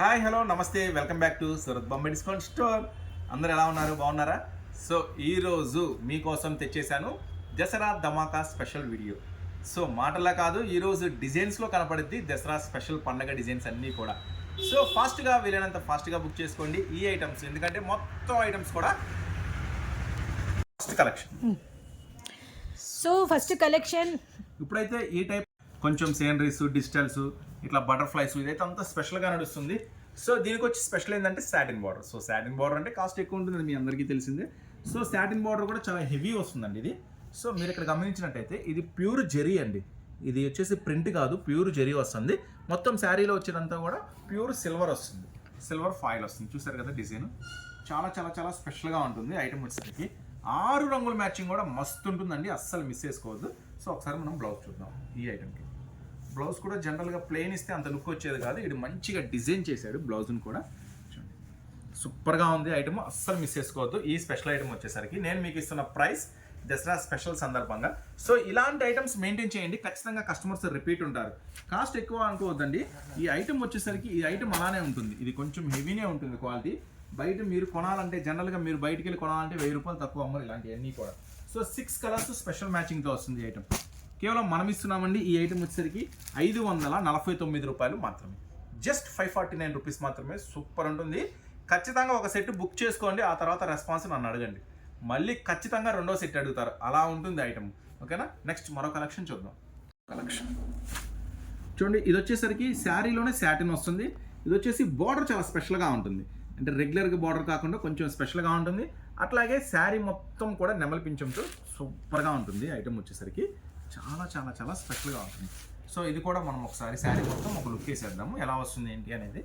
Hi hello namaste welcome back to Surat Bombay discount store. అందరు ఎలా ఉన్నారు? బాగున్నారా? సో ఈరోజు మీకోసం తెచ్చేశాను Dasara Dhamaka special video. So మాటలా కాదు ఈరోజు డిజైన్స్లో కనపడుద్ది దసరా స్పెషల్ పండగ డిజైన్స్ అన్నీ కూడా. సో ఫాస్ట్గా వీలైనంత ఫాస్ట్గా బుక్ చేసుకోండి ఈ ఐటమ్స్. ఎందుకంటే మొత్తం ఐటమ్స్ కూడా first collection. So first collection. ఇప్పుడైతే ఈ టైప్ కొంచెం సీనరీస్ డిజిటల్స్ ఇట్లా బటర్ఫ్లైస్ ఇదైతే అంత స్పెషల్గా నడుస్తుంది. సో దీనికి వచ్చి స్పెషల్ ఏంటంటే satin border so satin border అంటే కాస్ట్ ఎక్కువ ఉంటుంది మీ అందరికీ తెలిసిందే. సో సాటిన్ బార్డర్ కూడా చాలా హెవీ వస్తుందండి ఇది. సో మీరు ఇక్కడ గమనించినట్టయితే ఇది ప్యూర్ జెరీ అండి. ఇది వచ్చేసి ప్రింట్ కాదు ప్యూర్ జెరీ వస్తుంది. మొత్తం శారీలో వచ్చేదంతా కూడా ప్యూర్ సిల్వర్ వస్తుంది. సిల్వర్ ఫాయిల్ వస్తుంది. చూసారు కదా డిజైన్? చాలా చాలా చాలా స్పెషల్గా ఉంటుంది ఐటమ్ వచ్చేసరికి. ఆరు రంగుల మ్యాచింగ్ కూడా మస్తు ఉంటుందండి. అస్సలు మిస్ చేసుకోవద్దు. సో ఒకసారి మనం బ్లౌజ్ చూద్దాం ఈ ఐటమ్కి బ్లౌజ్ కూడా జనరల్గా ప్లెయిన్ ఇస్తే అంత లుక్ వచ్చేది కాదు. ఇది మంచిగా డిజైన్ చేశాడు బ్లౌజ్ని కూడా. చూడండి. సూపర్గా ఉంది ఐటమ్ అస్సలు మిస్ చేసుకోవద్దు. ఈ స్పెషల్ ఐటమ్ వచ్చేసరికి నేను మీకు ఇస్తున్న ప్రైస్ దసరా స్పెషల్ సందర్భంగా. సో ఇలాంటి ఐటమ్స్ మెయింటైన్ చేయండి. ఖచ్చితంగా కస్టమర్స్ రిపీట్ ఉంటారు. కాస్ట్ ఎక్కువ అనుకోవద్దండి. ఈ ఐటమ్ వచ్చేసరికి ఈ ఐటమ్ అలానే ఉంటుంది. ఇది కొంచెం హెవీనే ఉంటుంది క్వాలిటీ బయట మీరు కొనాలంటే జనరల్గా మీరు బయటికి వెళ్ళి కొనాలంటే వెయ్యి రూపాయలు తక్కువ అమ్మరు ఇలాంటివన్నీ కూడా. సో సిక్స్ కలర్స్ స్పెషల్ మ్యాచింగ్తో వస్తుంది ఐటమ్ కేవలం మనం ఇస్తున్నామండి ఈ ఐటెం వచ్చేసరికి ఐదు వందల నలభై తొమ్మిది రూపాయలు మాత్రమే. Just five forty nine rupees మాత్రమే. సూపర్ ఉంటుంది ఖచ్చితంగా ఒక సెట్ బుక్ చేసుకోండి. ఆ తర్వాత రెస్పాన్స్ నన్ను అడగండి. మళ్ళీ ఖచ్చితంగా రెండో సెట్ అడుగుతారు. అలా ఉంటుంది ఐటమ్ ఓకేనా నెక్స్ట్ మరో కలెక్షన్ చూద్దాం. కలెక్షన్ చూడండి ఇది వచ్చేసరికి శారీలోనే శాటిన్ వస్తుంది. ఇది వచ్చేసి బార్డర్ చాలా స్పెషల్గా ఉంటుంది. అంటే రెగ్యులర్గా బార్డర్ కాకుండా కొంచెం స్పెషల్గా ఉంటుంది. అట్లాగే శారీ మొత్తం కూడా నెమలి పింఛంతో సూపర్గా ఉంటుంది ఐటమ్ వచ్చేసరికి. చాలా చాలా చాలా స్పెషల్గా ఉంటుంది. సో ఇది కూడా మనం ఒకసారి శారీ మొత్తం ఒక లుక్ వేసేద్దాము. ఎలా వస్తుంది ఏంటి అనేది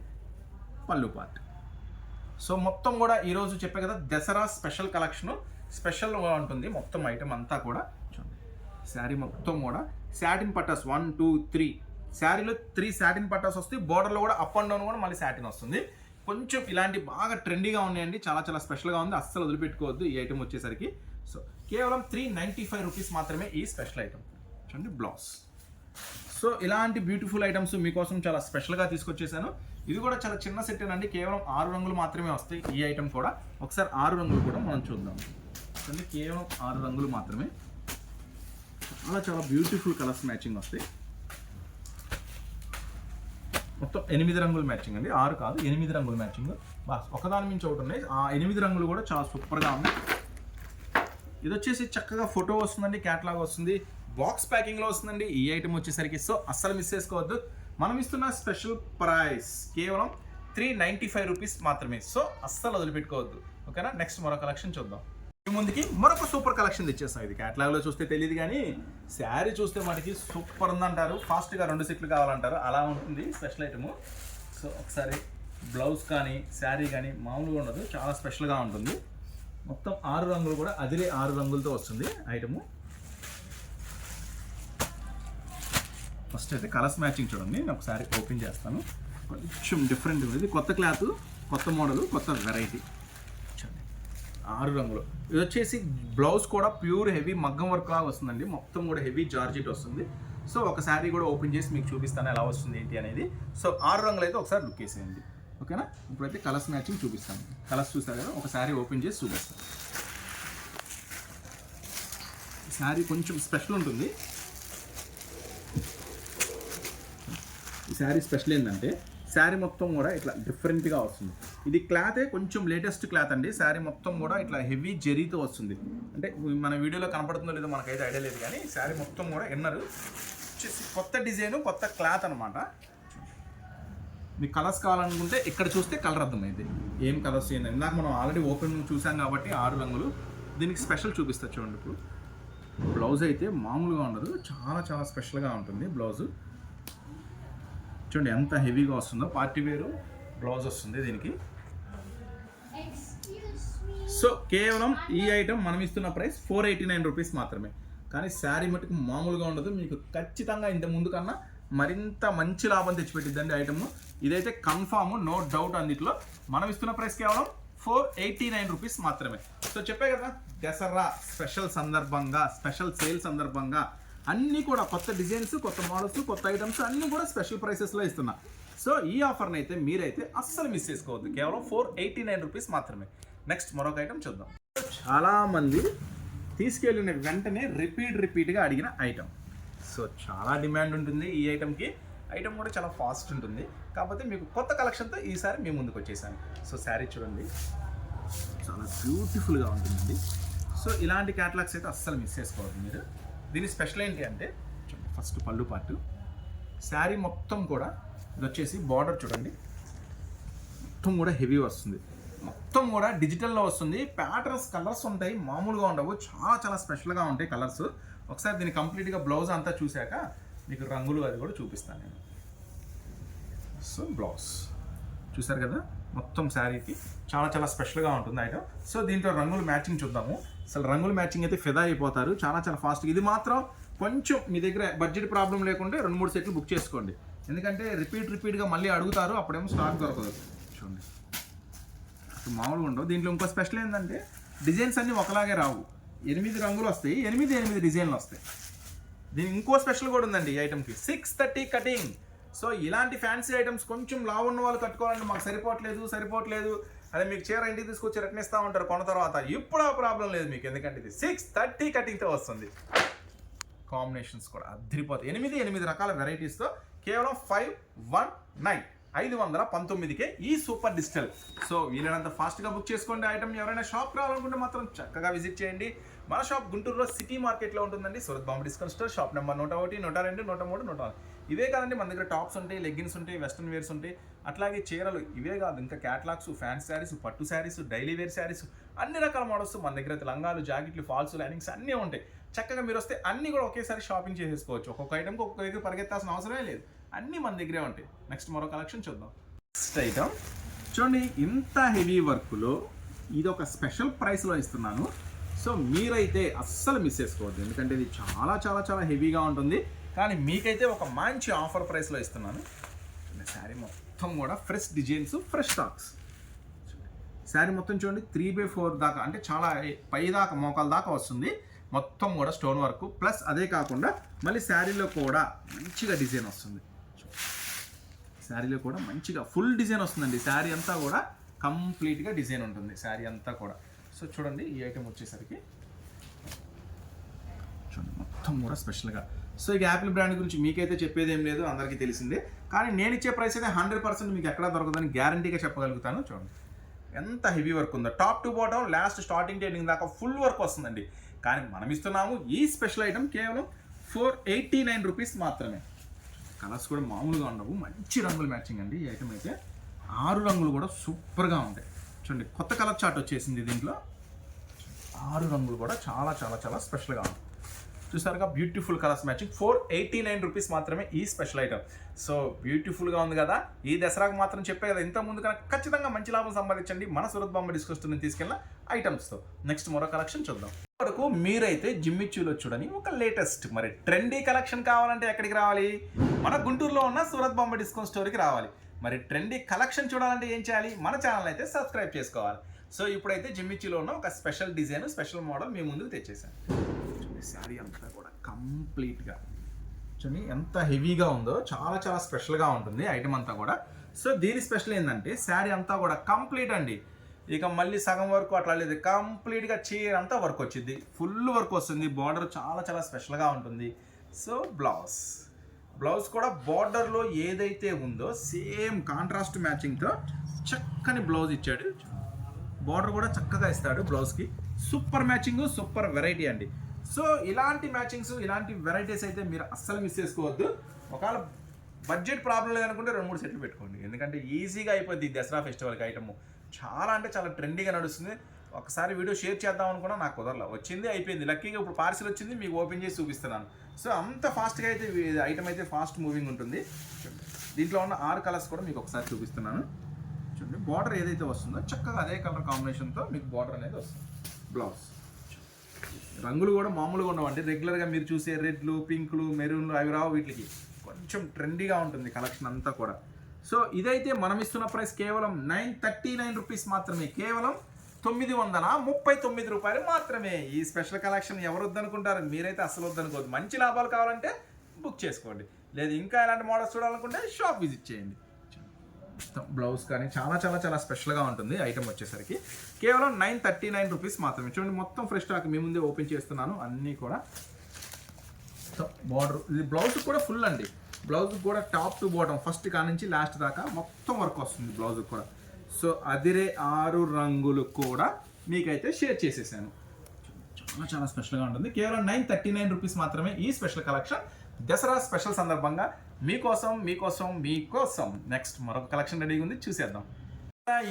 పళ్ళు పార్ట్ సో మొత్తం కూడా ఈరోజు చెప్పే కదా దసరా స్పెషల్ కలెక్షన్ స్పెషల్గా ఉంటుంది. మొత్తం ఐటమ్ అంతా కూడా చూడండి. శారీ మొత్తం కూడా శాటిన్ పట్టాస్ వన్ టూ త్రీ శారీలో త్రీ శాటిన్ పట్టాస్ వస్తాయి. బోర్డర్లో కూడా అప్ అండ్ డౌన్ కూడా మళ్ళీ శాటిన్ వస్తుంది. కొంచెం ఇలాంటి బాగా ట్రెండీగా ఉన్నాయండి. చాలా చాలా స్పెషల్గా ఉంది. అస్సలు వదిలిపెట్టుకోవద్దు ఈ ఐటమ్ వచ్చేసరికి. సో కేవలం త్రీ నైంటీ ఫైవ్ రూపీస్ మాత్రమే ఈ స్పెషల్ ఐటమ్ అండి బ్లౌజ్. సో ఇలాంటి బ్యూటిఫుల్ ఐటమ్స్ మీకోసం చాలా స్పెషల్గా తీసుకొచ్చేసాను. ఇది కూడా చాలా చిన్న సెట్ అండి కేవలం ఆరు రంగులు మాత్రమే వస్తాయి ఈ ఐటమ్ కూడా. ఒకసారి ఆరు రంగులు కూడా మనం చూద్దాం. అంటే కేవలం ఆరు రంగులు మాత్రమే. చాలా చాలా బ్యూటిఫుల్ కలర్స్ మ్యాచింగ్ వస్తాయి. మొత్తం ఎనిమిది రంగుల మ్యాచింగ్ అండి. ఆరు కాదు ఎనిమిది రంగుల మ్యాచింగ్ బాస్ ఒకదాని మించి ఒకటి ఉన్నాయి. ఆ ఎనిమిది రంగులు కూడా చాలా సూపర్గా ఉన్నాయి. ఇది వచ్చేసి చక్కగా ఫోటో వస్తుందండి క్యాటలాగ్ వస్తుంది. బాక్స్ ప్యాకింగ్లో వస్తుందండి. ఈ ఐటమ్ వచ్చేసరికి. సో అస్సలు మిస్ చేసుకోవద్దు. మనం ఇస్తున్న స్పెషల్ ప్రైస్ కేవలం త్రీ నైంటీ ఫైవ్ రూపీస్ మాత్రమే. సో అస్సలు వదిలిపెట్టుకోవద్దు. ఓకేనా? నెక్స్ట్ మరో కలెక్షన్ చూద్దాం. ఈ ముందుకి మరొక సూపర్ కలెక్షన్ తెచ్చేస్తాం. ఇది క్యాటలాగ్లో చూస్తే తెలియదు కానీ శారీ చూస్తే మనకి సూపర్ ఉందంటారు. ఫాస్ట్గా రెండు సెట్లు కావాలంటారు. అలా ఉంటుంది స్పెషల్ ఐటమ్. సో ఒకసారి బ్లౌజ్ కానీ శారీ కానీ మామూలుగా ఉండదు. చాలా స్పెషల్గా ఉంటుంది. మొత్తం ఆరు రంగులు కూడా అదిలే ఆరు రంగులతో వస్తుంది ఐటము. ఫస్ట్ అయితే కలర్స్ మ్యాచింగ్ చూడండి నేను ఒకసారి ఓపెన్ చేస్తాను. కొంచెం డిఫరెంట్ ఉంది ఇది కొత్త క్లాత్ కొత్త మోడల్ కొత్త వెరైటీ చూడండి. ఆరు రంగులు. ఇది వచ్చేసి బ్లౌజ్ కూడా ప్యూర్ హెవీ మగ్గం వర్క్ లాగా వస్తుందండి. మొత్తం కూడా హెవీ జార్జెట్ వస్తుంది. సో ఒక శారీ కూడా ఓపెన్ చేసి మీకు చూపిస్తాను ఎలా వస్తుంది ఏంటి అనేది. సో ఆరు రంగులు అయితే ఒకసారి లుక్ వేసేయండి. ఓకేనా ఇప్పుడైతే కలర్స్ మ్యాచింగ్ చూపిస్తాను. కలర్స్ చూస్తారు కదా? ఒక శారీ ఓపెన్ చేసి చూపిస్తాను. శారీ కొంచెం స్పెషల్ ఉంటుంది. శారీ స్పెషల్ ఏంటంటే శారీ మొత్తం కూడా ఇట్లా డిఫరెంట్గా వస్తుంది. ఇది క్లాతే కొంచెం లేటెస్ట్ క్లాత్ అండి. శారీ మొత్తం కూడా ఇట్లా హెవీ జెరీతో వస్తుంది. అంటే మన వీడియోలో కనపడుతుందో లేదో మనకైతే ఐడియా లేదు కానీ శారీ మొత్తం కూడా ఎన్నరు. వచ్చేసి కొత్త డిజైన్ కొత్త క్లాత్ అనమాట మీకు కలర్స్ కావాలనుకుంటే ఇక్కడ చూస్తే కలర్ అర్థమైంది. ఏం కలర్స్ ఏంది ఇందాక మనం ఆల్రెడీ ఓపెన్ చూసాం కాబట్టి ఆరు రంగులు. దీనికి స్పెషల్ చూపిస్తా చూడండి ఇప్పుడు. బ్లౌజ్ అయితే మామూలుగా ఉండదు. చాలా చాలా స్పెషల్గా ఉంటుంది బ్లౌజు చూడండి ఎంత హెవీగా వస్తుందో. పార్టీ వేరు బ్లౌజ్ వస్తుంది దీనికి. సో కేవలం ఈ ఐటమ్ మనం ఇస్తున్న price four eighty nine rupees మాత్రమే. కానీ శారీ మటుకు మామూలుగా ఉండదు. మీకు ఖచ్చితంగా ఇంత ముందు కన్నా మరింత మంచి లాభం తెచ్చిపెట్టిద్దండి ఐటమ్ ఇదైతే కన్ఫామ్ నో డౌట్ అందులో మనం ఇస్తున్న ప్రైస్ కేవలం ఫోర్ ఎయిటీ నైన్ రూపీస్ మాత్రమే. సో చెప్పే కదా దసరా స్పెషల్ సందర్భంగా స్పెషల్ సేల్ సందర్భంగా అన్నీ కూడా కొత్త డిజైన్స్ కొత్త మోడల్స్ కొత్త ఐటమ్స్ అన్నీ కూడా స్పెషల్ ప్రైసెస్లో ఇస్తున్నా. సో ఈ ఆఫర్ని అయితే మీరైతే అస్సలు మిస్ చేసుకోవద్దు. కేవలం ఫోర్ ఎయిటీ నైన్ రూపీస్ మాత్రమే. నెక్స్ట్ మరొక ఐటమ్ చూద్దాం. చాలామంది తీసుకెళ్ళిన వెంటనే రిపీట్ రిపీట్గా అడిగిన ఐటమ్ సో చాలా డిమాండ్ ఉంటుంది ఈ ఐటమ్కి ఐటమ్ కూడా చాలా ఫాస్ట్ ఉంటుంది. కాకపోతే మీకు కొత్త కలెక్షన్తో ఈసారి మీ ముందుకు వచ్చేసాను సో శారీ చూడండి. చాలా బ్యూటిఫుల్గా ఉంటుందండి. సో ఇలాంటి క్యాటలాగ్స్ అయితే అస్సలు మిస్ చేసుకోవద్దు మీరు. దీని స్పెషల్ ఏంటి అంటే చూడండి ఫస్ట్ పళ్ళు పాటు శారీ మొత్తం కూడా ఇది వచ్చేసి బార్డర్ చూడండి. మొత్తం కూడా హెవీ వస్తుంది. మొత్తం కూడా డిజిటల్లో వస్తుంది. ప్యాటర్న్స్ కలర్స్ ఉంటాయి. మామూలుగా ఉండవు. చాలా చాలా స్పెషల్గా ఉంటాయి కలర్స్ ఒకసారి దీన్ని కంప్లీట్గా బ్లౌజ్ అంతా చూశాక మీకు రంగులు అది కూడా చూపిస్తాను నేను. సో బ్లౌజ్ చూసారు కదా? మొత్తం శారీకి చాలా చాలా స్పెషల్గా ఉంటుంది ఐటమ్ సో దీంట్లో రంగులు మ్యాచింగ్ చూద్దాము. అసలు రంగుల మ్యాచింగ్ అయితే ఫిదా అయిపోతారు. చాలా చాలా ఫాస్ట్గా ఇది మాత్రం కొంచెం మీ దగ్గర బడ్జెట్ ప్రాబ్లం లేకుంటే రెండు మూడు సెట్లు బుక్ చేసుకోండి. ఎందుకంటే రిపీట్ రిపీట్గా మళ్ళీ అడుగుతారు అప్పుడేమో స్టాక్ దొరకదు. చూడండి. మామూలుగా ఉండవు. దీంట్లో ఇంకో స్పెషల్ ఏంటంటే డిజైన్స్ అన్నీ ఒకలాగే రావు. ఎనిమిది రంగులు వస్తాయి. ఎనిమిది ఎనిమిది డిజైన్లు వస్తాయి. దీని ఇంకో స్పెషల్ కూడా ఉందండి ఈ ఐటమ్కి సిక్స్ థర్టీ కటింగ్ సో ఇలాంటి ఫ్యాన్సీ ఐటమ్స్ కొంచెం లావు ఉన్న వాళ్ళు కట్టుకోవాలంటే మాకు సరిపోవట్లేదు సరిపోవట్లేదు. అదే మీకు చీర ఇంటికి తీసుకొచ్చి రిటర్న్ ఇస్తా ఉంటారు కొన్న తర్వాత. ఇప్పుడు ఆ ప్రాబ్లం లేదు మీకు. ఎందుకంటే ఇది సిక్స్ థర్టీ కటింగ్తో వస్తుంది. కాంబినేషన్స్ కూడా అద్దరిపోతాయి. ఎనిమిది ఎనిమిది రకాల వెరైటీస్తో కేవలం ఫైవ్ వన్ నైన్ ఐదు వందల పంతొమ్మిదికే ఈ సూపర్ డిజిటల్ సో వీలైనంత ఫాస్ట్గా బుక్ చేసుకోండి. ఐటమ్ ఎవరైనా షాప్ రావాలనుకుంటే మాత్రం చక్కగా విజిట్ చేయండి. మన షాప్ గుంటూరులో సిటీ మార్కెట్లో ఉంటుందండి. Surat bomb discount store shop number నూట ఒకటి నూట రెండు నూట మూడు నూట నాలుగు. ఇవే కాదండి మన దగ్గర టాప్స్ ఉంటాయి లెగ్గిన్స్ ఉంటాయి వెస్ట్రన్ వేర్స్ ఉంటాయి. అట్లాగే చీరలు ఇవే కాదు ఇంకా క్యాట్లాగ్స్ ఫ్యాన్స్ శారీస్ పట్టు శారీస్ డైలీ వేర్ శారీస్ అన్ని రకాల మోడల్స్ మన దగ్గర అయితే లంగాలు జాకెట్లు ఫాల్స్ లైనింగ్స్ అన్నీ ఉంటాయి. చక్కగా మీరు వస్తే అన్నీ కూడా ఒకేసారి షాపింగ్ చేసేసుకోవచ్చు. ఒక్కొక్క ఐటమ్కి ఒక్కొక్క దగ్గర పరిగెత్తాల్సిన అవసరమే లేదు. అన్నీ మన దగ్గరే ఉంటాయి. నెక్స్ట్ మరో కలెక్షన్ చూద్దాం. నెక్స్ట్ ఐటమ్ చూడండి ఇంత హెవీ వర్క్లో ఇది ఒక స్పెషల్ ప్రైస్లో ఇస్తున్నాను. సో మీరైతే అస్సలు మిస్ చేసుకోవద్దు. ఎందుకంటే ఇది చాలా చాలా చాలా హెవీగా ఉంటుంది. కానీ మీకైతే ఒక మంచి ఆఫర్ ప్రైస్లో ఇస్తున్నాను. శారీ మొత్తం కూడా fresh designs fresh stocks sari మొత్తం చూడండి త్రీ బై ఫోర్ దాకా అంటే చాలా పై దాకా మోకాల దాకా వస్తుంది. మొత్తం కూడా స్టోన్ వర్క్ ప్లస్ అదే కాకుండా మళ్ళీ శారీలో కూడా మంచిగా డిజైన్ వస్తుంది. శారీలో కూడా మంచిగా ఫుల్ డిజైన్ వస్తుందండి. శారీ అంతా కూడా కంప్లీట్గా డిజైన్ ఉంటుంది. శారీ అంతా కూడా. సో చూడండి ఈ ఐటెం వచ్చేసరికి చూడండి మొత్తం కూడా స్పెషల్గా సో ఇక యాపిల్ బ్రాండ్ గురించి మీకైతే చెప్పేది ఏం లేదు అందరికీ తెలిసిందే. కానీ నేను ఇచ్చే ప్రైస్ అయితే హండ్రెడ్ పర్సెంట్ మీకు ఎక్కడా దొరకదని గ్యారంటీగా చెప్పగలుగుతాను చూడండి. ఎంత హెవీ వర్క్ ఉందో. Top to bottom last starting training దాకా ఫుల్ వర్క్ వస్తుందండి. కానీ మనం ఇస్తున్నాము ఈ స్పెషల్ ఐటమ్ కేవలం ఫోర్ ఎయిటీ నైన్ రూపీస్ మాత్రమే. కలర్స్ కూడా మామూలుగా ఉండవు. మంచి రంగులు మ్యాచింగ్ అండి ఈ ఐటమ్ అయితే. ఆరు రంగులు కూడా సూపర్గా ఉంటాయి. చూడండి కొత్త కలర్ చార్ట్ వచ్చేసింది దీంట్లో. ఆరు రంగులు కూడా చాలా చాలా చాలా స్పెషల్గా ఉంటాయి. చూసారుగా beautiful colours matching. Four eighty nine rupees మాత్రమే ఈ స్పెషల్ ఐటమ్ సో బ్యూటిఫుల్గా ఉంది కదా? ఈ దసరాకు మాత్రం చెప్పే కదా ఇంత ముందు కనుక ఖచ్చితంగా మంచి లాభం సంపాదించండి. మన సూరత్ బాంబ డిస్కౌంట్ నుంచి తీసుకెళ్ళిన ఐటమ్స్తో నెక్స్ట్ మరో కలెక్షన్ చూద్దాం. వరకు మీరైతే జిమ్మిచ్యూలో చూడని ఒక లేటెస్ట్ మరి ట్రెండీ కలెక్షన్ కావాలంటే ఎక్కడికి రావాలి? మన గుంటూరులో ఉన్న సూరత్ బాంబ డిస్కౌంట్ స్టోర్కి రావాలి. మరి ట్రెండీ కలెక్షన్ చూడాలంటే ఏం చేయాలి? మన ఛానల్ అయితే సబ్స్క్రైబ్ చేసుకోవాలి. సో ఇప్పుడైతే జిమ్మిచ్యూలో ఉన్న ఒక స్పెషల్ డిజైన్ స్పెషల్ మోడల్ మీ ముందుకు తెచ్చేసాను. శారీ అంతా కూడా కంప్లీట్గా. చూడండి ఎంత హెవీగా ఉందో చాలా చాలా స్పెషల్గా ఉంటుంది ఐటమ్ అంతా కూడా. సో దీని స్పెషల్ ఏంటంటే శారీ అంతా కూడా కంప్లీట్ అండి. ఇక మళ్ళీ సగం వరకు అట్లా లేదు. కంప్లీట్గా చీర అంతా వర్క్ వచ్చింది ఫుల్ వర్క్ వస్తుంది. బార్డర్ చాలా చాలా స్పెషల్గా ఉంటుంది. So blouse. బ్లౌజ్ కూడా బార్డర్లో ఏదైతే ఉందో సేమ్ కాంట్రాస్ట్ మ్యాచింగ్తో చక్కని బ్లౌజ్ ఇచ్చాడు. బార్డర్ కూడా చక్కగా ఇస్తాడు బ్లౌజ్కి. సూపర్ మ్యాచింగ్ సూపర్ వెరైటీ అండి. సో ఇలాంటి మ్యాచింగ్స్ ఇలాంటి వెరైటీస్ అయితే మీరు అస్సలు మిస్ చేసుకోవద్దు. ఒకవేళ బడ్జెట్ ప్రాబ్లం లేదనుకుంటే రెండు మూడు సెట్లు పెట్టుకోండి. ఎందుకంటే ఈజీగా అయిపోద్ది దసరా ఫెస్టివల్కి ఐటమ్ చాలా అంటే చాలా ట్రెండీగా నడుస్తుంది. ఒకసారి వీడియో షేర్ చేద్దాం అనుకున్నా నాకు కుదరలా. వచ్చింది అయిపోయింది. లక్కీగా ఇప్పుడు పార్సిల్ వచ్చింది మీకు ఓపెన్ చేసి చూపిస్తున్నాను. సో అంత ఫాస్ట్గా అయితే ఐటమ్ అయితే ఫాస్ట్ మూవింగ్ ఉంటుంది. దీంట్లో ఉన్న ఆరు కలర్స్ కూడా మీకు ఒకసారి చూపిస్తున్నాను. చూడండి బార్డర్ ఏదైతే వస్తుందో చక్కగా అదే కలర్ కాంబినేషన్తో మీకు బార్డర్ అనేది వస్తుంది. బ్లౌజ్ రంగులు కూడా మామూలుగా ఉండవండి. రెగ్యులర్గా మీరు చూసే రెడ్లు పింక్లు మెరూన్లు అవి రావు వీటికి. కొంచెం ట్రెండీగా ఉంటుంది కలెక్షన్ అంతా కూడా. సో ఇదైతే మనం ఇస్తున్న ప్రైస్ కేవలం నైన్ థర్టీ నైన్ రూపీస్ మాత్రమే. కేవలం తొమ్మిది వందల ముప్పై తొమ్మిది రూపాయలు మాత్రమే. ఈ స్పెషల్ కలెక్షన్ ఎవరు వద్దనుకుంటారు మీరైతే అసలు వద్దనుకోవద్దు. మంచి లాభాలు కావాలంటే బుక్ చేసుకోండి. లేదు ఇంకా ఎలాంటి మోడల్స్ చూడాలనుకుంటే షాప్ విజిట్ చేయండి. బ్లౌజ్ కానీ చాలా చాలా చాలా స్పెషల్గా ఉంటుంది ఐటమ్ వచ్చేసరికి. కేవలం నైన్ థర్టీ నైన్ రూపీస్ మాత్రమే. చూడండి మొత్తం ఫ్రెష్ స్టాక్ మీ ముందే ఓపెన్ చేస్తున్నాను. అన్నీ కూడా బార్డర్. ఇది బ్లౌజ్ కూడా ఫుల్ అండి. బ్లౌజ్ కూడా టాప్ టు బాటమ్ ఫస్ట్ కా నుంచి లాస్ట్ దాకా మొత్తం వర్క్ వస్తుంది బ్లౌజ్ కూడా. సో అదిరే ఆరు రంగులు కూడా మీకైతే షేర్ చేసేసాను. చాలా చాలా స్పెషల్గా ఉంటుంది. కేవలం నైన్ థర్టీ నైన్ రూపీస్ మాత్రమే ఈ స్పెషల్ కలెక్షన్. దసరా స్పెషల్ సందర్భంగా మీకోసం మీకోసం మీకోసం. నెక్స్ట్ మరొక కలెక్షన్ రెడీగా ఉంది చూసేద్దాం.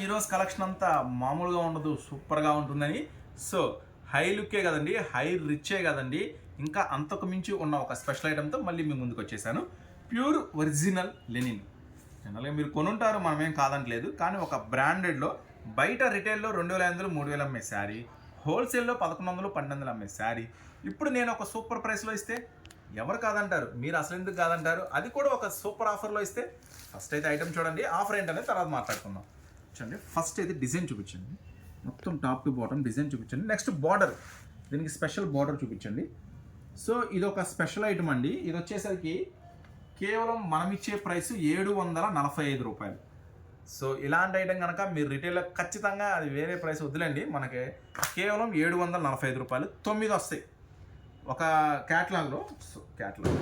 ఈరోజు కలెక్షన్ అంతా మామూలుగా ఉండదు సూపర్గా ఉంటుందని. సో హై లుక్కే కదండి హై రిచ్చే కదండి. ఇంకా అంతకు మించి ఉన్న ఒక స్పెషల్ ఐటమ్తో మళ్ళీ మీ ముందుకు వచ్చేసాను. ప్యూర్ ఒరిజినల్ లెనిన్ జనరల్గా మీరు కొనుంటారు మనమేం కాదంటలేదు. కానీ ఒక బ్రాండెడ్లో బయట రిటైల్లో రెండు వేల ఐదు వందలు మూడు వేలు అమ్మే శారీ. హోల్సేల్లో పదకొండు వందలు పన్నెండు వందలు అమ్మే శారీ. ఇప్పుడు నేను ఒక సూపర్ ప్రైస్లో ఇస్తే ఎవరు కాదంటారు? మీరు అసలు ఎందుకు కాదంటారు? అది కూడా ఒక సూపర్ ఆఫర్లో ఇస్తే ఫస్ట్ అయితే ఐటమ్ చూడండి. ఆఫర్ ఏంటనేది తర్వాత మాట్లాడుకుందాం. చూడండి ఫస్ట్ అయితే డిజైన్ చూపించండి. మొత్తం టాప్ టు బాటమ్ డిజైన్ చూపించండి. Next border. దీనికి స్పెషల్ బార్డర్ చూపించండి. సో ఇది ఒక స్పెషల్ ఐటమ్ అండి. ఇది వచ్చేసరికి కేవలం మనం ఇచ్చే ప్రైస్ ఏడు వందల నలభై ఐదు రూపాయలు. సో ఇలాంటి ఐటమ్ కనుక మీరు రిటైల్లో ఖచ్చితంగా అది వేరే ప్రైస్ వద్దులేండి. మనకి కేవలం ఏడు వందల నలభై ఐదు రూపాయలు తొమ్మిది వస్తాయి. ఒక క్యాట్లాగ్లో క్యాట్లాగ్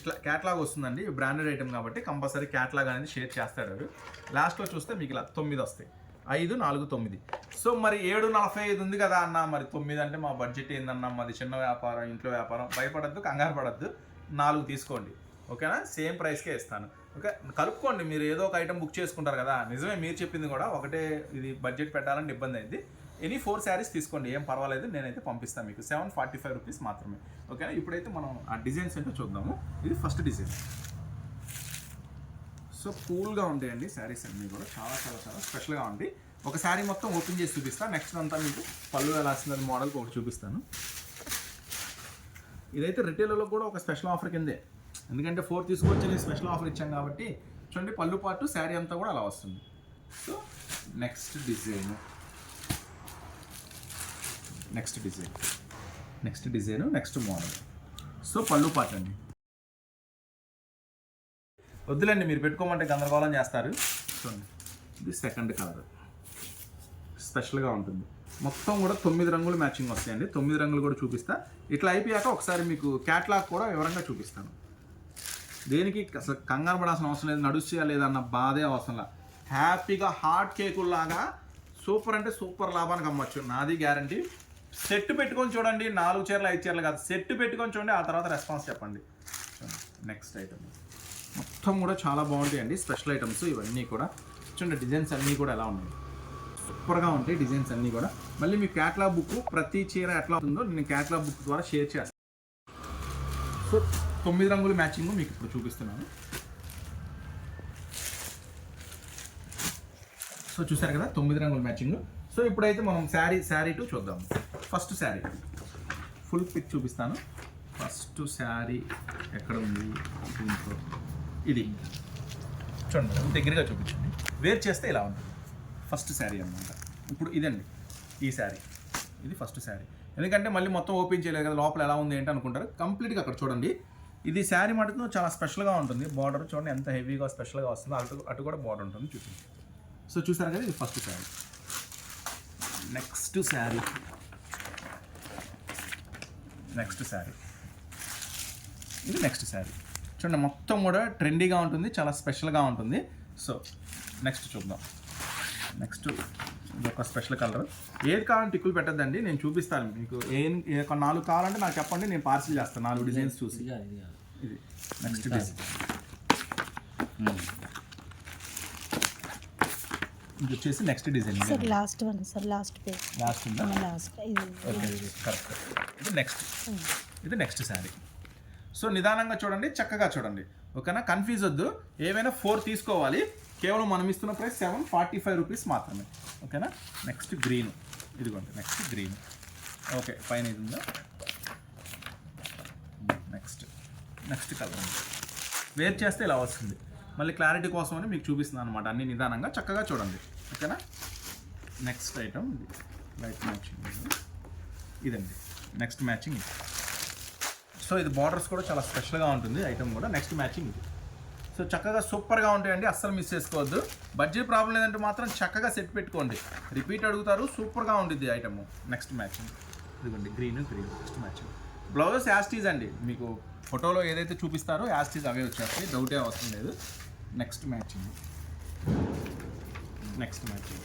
ఇట్లా క్యాట్లాగ్ వస్తుందండి. బ్రాండెడ్ ఐటమ్ కాబట్టి కంపల్సరీ క్యాట్లాగ్ అనేది షేర్ చేస్తాడు అవి లాస్ట్లో చూస్తే మీకు ఇలా తొమ్మిది వస్తాయి. ఐదు నాలుగు తొమ్మిది. సో మరి ఏడు నలభై ఐదు ఉంది కదా అన్న మరి తొమ్మిది అంటే మా బడ్జెట్ ఏందన్నా మాది చిన్న వ్యాపారం ఇంట్లో వ్యాపారం భయపడద్దు కంగారు పడద్దు. నాలుగు తీసుకోండి. ఓకేనా? సేమ్ ప్రైస్కే ఇస్తాను. ఓకే? కలుపుకోండి. మీరు ఏదో ఒక ఐటమ్ బుక్ చేసుకుంటారు కదా. నిజమే మీరు చెప్పింది కూడా ఒకటే ఇది బడ్జెట్ పెట్టాలంటే ఇబ్బంది అయింది. ఎనీ ఫోర్ శారీస్ తీసుకోండి ఏం పర్వాలేదు నేనైతే పంపిస్తాను మీకు. సెవెన్ ఫార్టీ ఫైవ్ రూపీస్ మాత్రమే. ఓకేనా? ఇప్పుడైతే మనం ఆ డిజైన్స్ ఏంటో చూద్దాము. ఇది ఫస్ట్ డిజైన్. సో కూల్గా ఉంటాయండి శారీస్ అన్నీ కూడా. చాలా చాలా చాలా స్పెషల్గా ఉంటాయి ఒక శారీ మొత్తం ఓపెన్ చేసి చూపిస్తాను నెక్స్ట్ అంతా మీకు పళ్ళు ఎలా వస్తుంది మోడల్ ఒకటి చూపిస్తాను. ఇదైతే రిటైల్లో కూడా ఒక స్పెషల్ ఆఫర్ కిందే. ఎందుకంటే ఫోర్ తీసుకొచ్చి స్పెషల్ ఆఫర్ ఇచ్చాం కాబట్టి చూడండి పళ్ళు పాటు శారీ అంతా కూడా అలా వస్తుంది. So next design. Next design next design next model so పళ్ళు పాటు అండి వద్దులేండి మీరు పెట్టుకోమంటే గందరగోళం చేస్తారు. చూడండి. ఇది సెకండ్ కలర్ స్పెషల్గా ఉంటుంది. మొత్తం కూడా తొమ్మిది రంగులు మ్యాచింగ్ వస్తాయండి. తొమ్మిది రంగులు కూడా చూపిస్తా. ఇట్లా అయిపోయాక ఒకసారి మీకు క్యాట్లాగ్ కూడా వివరంగా చూపిస్తాను. దేనికి అసలు కంగారు పడాల్సిన అవసరం లేదు. నడుస్తా లేదన్న బాధే అవసరం లేదు హ్యాపీగా హాట్ కేకుల్లాగా సూపర్ అంటే సూపర్ లాభానికి అమ్మచ్చు. నాది గ్యారంటీ సెట్ పెట్టుకొని చూడండి నాలుగు చీరలు ఐదు చీరలు కాదు. సెట్ పెట్టుకొని చూడండి ఆ తర్వాత రెస్పాన్స్ చెప్పండి. నెక్స్ట్ ఐటమ్ మొత్తం కూడా చాలా బాగుంటాయండి స్పెషల్ ఐటమ్స్ ఇవన్నీ కూడా. చూడండి డిజైన్స్ అన్నీ కూడా ఎలా ఉన్నాయి. సూపర్గా ఉంటాయి డిజైన్స్ అన్నీ కూడా. మళ్ళీ మీ క్యాట్లాగ్ బుక్ ప్రతి చీర ఎట్లా ఉందో నేను క్యాట్లాగ్ బుక్ ద్వారా షేర్ చేస్తాను. సో తొమ్మిది రంగుల మ్యాచింగ్ మీకు ఇప్పుడు చూపిస్తున్నాను. సో చూసారు కదా తొమ్మిది రంగుల మ్యాచింగ్ సో ఇప్పుడైతే మనం శారీ శారీ టు చూద్దాం. ఫస్ట్ శారీ. ఫుల్ పిక్ చూపిస్తాను. ఫస్ట్ శారీ ఎక్కడ ఉంది? దీంట్లో. ఇది. చూడండి దగ్గరగా చూపించండి. వేర్ చేస్తే ఇలా ఉంటుంది. ఫస్ట్ శారీ అన్నమాట. ఇప్పుడు ఇదండి. ఈ శారీ. ఇది ఫస్ట్ శారీ. ఎందుకంటే మళ్ళీ మొత్తం ఓపెన్ చేయలేదు కదా లోపల ఎలా ఉంది ఏంటి అనుకుంటారు. కంప్లీట్గా అక్కడ చూడండి. ఇది శారీ మటుకు చాలా స్పెషల్గా ఉంటుంది. బార్డర్ చూడండి ఎంత హెవీగా స్పెషల్గా వస్తుందో అటు అటు కూడా బార్డర్ ఉంటుంది చూపించండి సో చూసారు కదా ఇది first sari. Next sari. Next sari. ఇది నెక్స్ట్ శారీ. చూడండి మొత్తం కూడా ట్రెండీగా ఉంటుంది చాలా స్పెషల్గా ఉంటుంది. సో నెక్స్ట్ చూద్దాం. నెక్స్ట్ ఇది ఒక స్పెషల్ కలర్ ఏది కావాలంటే టిక్కులు పెట్టద్దండి నేను చూపిస్తాను మీకు. ఏం ఒక నాలుగు కావాలంటే నాకు చెప్పండి నేను పార్సిల్ చేస్తాను నాలుగు డిజైన్స్ చూసి. ఇది నెక్స్ట్ డిజైన్ ఇది వచ్చేసి next design sir last one sir last page last ఉందా? లాస్ట్ ఇది ఓకే కరెక్ట్ ఇది నెక్స్ట్ ఇది నెక్స్ట్ శారీ సో నిదానంగా చూడండి చక్కగా చూడండి. ఓకేనా? కన్ఫ్యూజ్ వద్దు. ఏమైనా ఫోర్ తీసుకోవాలి. కేవలం మనం ఇస్తున్న price seven forty five rupees మాత్రమే. ఓకేనా? నెక్స్ట్ గ్రీన్ ఇదిగోండి నెక్స్ట్ గ్రీన్ ఓకే పైన ఇది ఉందా? నెక్స్ట్ నెక్స్ట్ కలర్ వేర్ చేస్తే ఇలా వస్తుంది. మళ్ళీ క్లారిటీ కోసం అని మీకు చూపిస్తున్నాను అనమాట అన్ని నిదానంగా చక్కగా చూడండి. ఓకేనా? నెక్స్ట్ ఐటమ్ ఇది. లైట్ మ్యాచింగ్ ఇదండి. నెక్స్ట్ మ్యాచింగ్ ఇది. సో ఇది బార్డర్స్ కూడా చాలా స్పెషల్గా ఉంటుంది. ఐటమ్ కూడా నెక్స్ట్ మ్యాచింగ్ ఇది. సో చక్కగా సూపర్గా ఉంటాయండి. అస్సలు మిస్ చేసుకోవద్దు. బడ్జెట్ ప్రాబ్లం లేదంటే మాత్రం చక్కగా సెట్ పెట్టుకోండి. రిపీట్ అడుగుతారు. సూపర్గా ఉంటుంది ఐటమ్ నెక్స్ట్ మ్యాచింగ్ ఇదిగోండి green green next matching blouses యాస్టీజ్ అండి. మీకు ఫోటోలో ఏదైతే చూపిస్తారో యాస్టీజ్ అవే వచ్చేస్తాయి. డౌటే అవసరం లేదు. నెక్స్ట్ మ్యాచింగ్ నెక్స్ట్ మ్యాచింగ్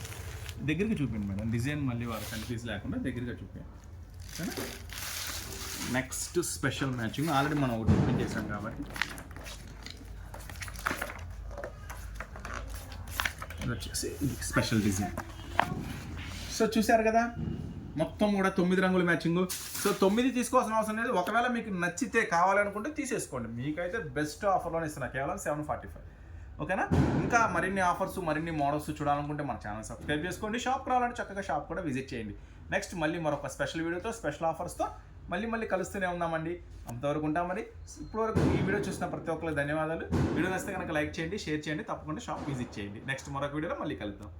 దగ్గరికి చూపించండి మేడం. డిజైన్ మళ్ళీ వాళ్ళ కన్ఫ్యూజ్ లేకుండా దగ్గరగా చూపించండి నెక్స్ట్ స్పెషల్ మ్యాచింగ్ ఆల్రెడీ మనం ఒకటి ఓపెన్ చేసాం కాబట్టి. వచ్చేసి స్పెషల్ డిజైన్ సో చూశారు కదా? మొత్తం కూడా తొమ్మిది రంగుల మ్యాచింగ్ సో తొమ్మిది తీసుకోవాల్సిన అవసరం లేదు. ఒకవేళ మీకు నచ్చితే కావాలనుకుంటే తీసేసుకోండి. మీకైతే బెస్ట్ ఆఫర్లోనే ఇస్తున్నా. కేవలం సెవెన్ ఫార్టీ ఫైవ్ ఓకేనా? ఇంకా మరిన్ని ఆఫర్స్ మరిన్ని మోడల్స్ చూడాలనుకుంటే మన ఛానల్ సబ్స్క్రైబ్ చేసుకోండి. షాప్ రావాలంటే చక్కగా షాప్ కూడా విజిట్ చేయండి. నెక్స్ట్ మళ్ళీ మరొక స్పెషల్ వీడియోతో స్పెషల్ ఆఫర్స్తో మళ్ళీ మళ్ళీ కలుస్తూనే ఉన్నామండి. అంతవరకు ఉంటాం మరి. ఇప్పటివరకు ఈ వీడియో చూసిన ప్రతి ఒక్కరికి ధన్యవాదాలు. వీడియో నచ్చితే కనుక లైక్ చేయండి షేర్ చేయండి తప్పకుండా షాప్ విజిట్ చేయండి. నెక్స్ట్ మరొక వీడియోలో మళ్ళీ కలుద్దాం.